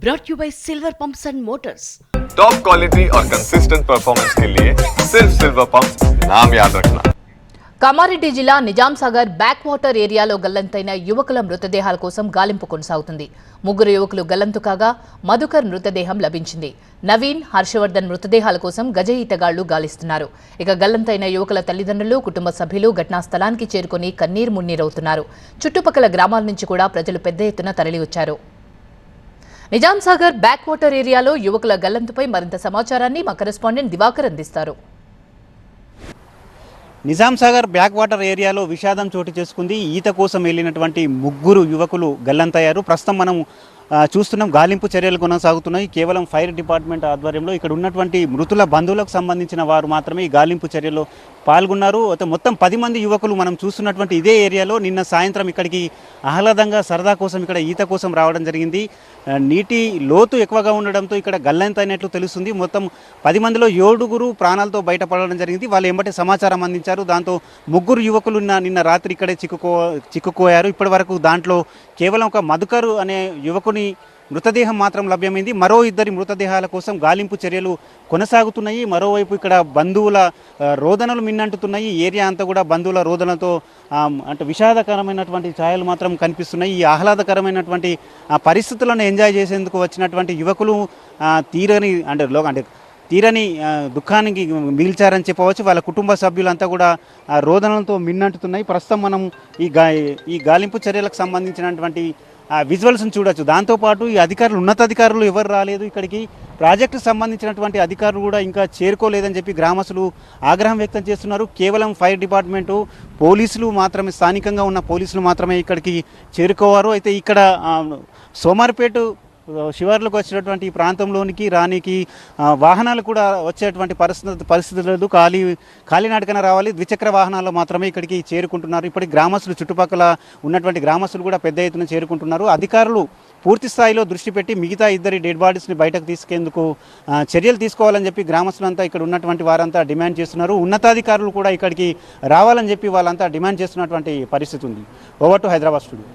brought you by Silver Pumps and Motors. Top quality और consistent performance के लिए सिर्फ सिल्वर पंप नाम याद रखना కామారెడ్డి జిల్లా నిజాం సాగర్ బ్యాక్ వాటర్ ఏరియాలో గల్లంతైన యువకుల మృతదేహాల కోసం గాలింపు కొనసాగుతుంది ముగ్గురు యువకులు గల్లంతు కాగా మధుకర్ మృతదేహం లభించింది నవీన్ హర్షవర్ధన్ మృతదేహాల కోసం గజ ఈతగాళ్లు గాలిస్తున్నారు ఇక గల్లంతైన యువకుల తల్లిదండ్రులు కుటుంబ సభ్యులు ఘటనా స్థలానికి చేరుకుని కన్నీరు మున్నీరవుతున్నారు చుట్టుపక్కల గ్రామాల నుంచి కూడా ప్రజలు పెద్ద ఎత్తున తరలివచ్చారు నిజాం సాగర్ బ్యాక్ వాటర్ ఏరియాలో యువకుల గల్లంతుపై మరింత సమాచారాన్ని మా కరెస్పాండెంట్ దివాకర్ అందిస్తారు. నిజాం సాగర్ బ్యాక్ వాటర్ ఏరియాలో విషాదం చోటు చేసుకుంది. ఈత కోసం వెళ్ళినటువంటి ముగ్గురు యువకులు గల్లంతయ్యారు. ప్రస్తుతం మనం చూస్తున్నాం గాలింపు చర్యలు కొనసాగుతున్నాయి. కేవలం ఫైర్ డిపార్ట్మెంట్ ఆధ్వర్యంలో ఇక్కడ ఉన్నటువంటి మృతుల బంధువులకు సంబంధించిన వారు మాత్రమే ఈ గాలింపు చర్యలో పాల్గొన్నారు. అయితే మొత్తం పది మంది యువకులు మనం చూస్తున్నటువంటి ఇదే ఏరియాలో నిన్న సాయంత్రం ఇక్కడికి ఆహ్లాదంగా సరదా కోసం ఇక్కడ ఈత కోసం రావడం జరిగింది. నీటి లోతు ఎక్కువగా ఉండడంతో ఇక్కడ గల్లంత అయినట్లు తెలుస్తుంది. మొత్తం పది మందిలో ఏడుగురు ప్రాణాలతో బయటపడడం జరిగింది. వాళ్ళు ఎంబటి సమాచారం అందించారు. దాంతో ముగ్గురు యువకులు నిన్న నిన్న రాత్రి ఇక్కడే చిక్కుకో చిక్కుకోయారు ఇప్పటి వరకు దాంట్లో కేవలం ఒక మధుకరు అనే యువకుని మృతదేహం మాత్రం లభ్యమైంది. మరో ఇద్దరి మృతదేహాల కోసం గాలింపు చర్యలు కొనసాగుతున్నాయి. మరోవైపు ఇక్కడ బంధువుల రోదనలు మిన్నంటుతున్నాయి. ఈ ఏరియా అంతా కూడా బంధువుల రోదనలతో అంటే విషాదకరమైనటువంటి ఛాయలు మాత్రం కనిపిస్తున్నాయి. ఈ ఆహ్లాదకరమైనటువంటి పరిస్థితులను ఎంజాయ్ చేసేందుకు వచ్చినటువంటి యువకులు తీరని అంటే లో అంటే తీరని దుఃఖానికి మిగిల్చారని చెప్పవచ్చు. వాళ్ళ కుటుంబ సభ్యులంతా కూడా రోదనలతో మిన్నంటుతున్నాయి. ప్రస్తుతం మనం ఈ గా ఈ గాలింపు చర్యలకు సంబంధించినటువంటి విజువల్స్ని చూడొచ్చు. దాంతోపాటు ఈ అధికారులు ఉన్నతాధికారులు ఎవరు రాలేదు ఇక్కడికి. ప్రాజెక్టుకు సంబంధించినటువంటి అధికారులు కూడా ఇంకా చేరుకోలేదని చెప్పి గ్రామస్తులు ఆగ్రహం వ్యక్తం చేస్తున్నారు. కేవలం ఫైర్ డిపార్ట్మెంటు పోలీసులు మాత్రమే స్థానికంగా ఉన్న పోలీసులు మాత్రమే ఇక్కడికి చేరుకోవారు. అయితే ఇక్కడ ఆ, సోమార్పేట శివార్లకు వచ్చినటువంటి ఈ ప్రాంతంలోనికి రానికి వాహనాలు కూడా వచ్చేటువంటి పరిస్థితి పరిస్థితి లేదు ఖాళీ కాలినాటకన రావాలి. ద్విచక్ర వాహనాల్లో మాత్రమే ఇక్కడికి చేరుకుంటున్నారు. ఇప్పటి గ్రామస్తులు చుట్టుపక్కల ఉన్నటువంటి గ్రామస్తులు కూడా పెద్ద ఎత్తున చేరుకుంటున్నారు. అధికారులు పూర్తి స్థాయిలో దృష్టి పెట్టి మిగతా ఇద్దరి డెడ్ బాడీస్ని బయటకు తీసుకేందుకు చర్యలు తీసుకోవాలని చెప్పి గ్రామస్తులంతా ఇక్కడ ఉన్నటువంటి వారంతా డిమాండ్ చేస్తున్నారు. ఉన్నతాధికారులు కూడా ఇక్కడికి రావాలని చెప్పి వాళ్ళంతా డిమాండ్ చేస్తున్నటువంటి పరిస్థితి ఉంది. Over to Hyderabad studio.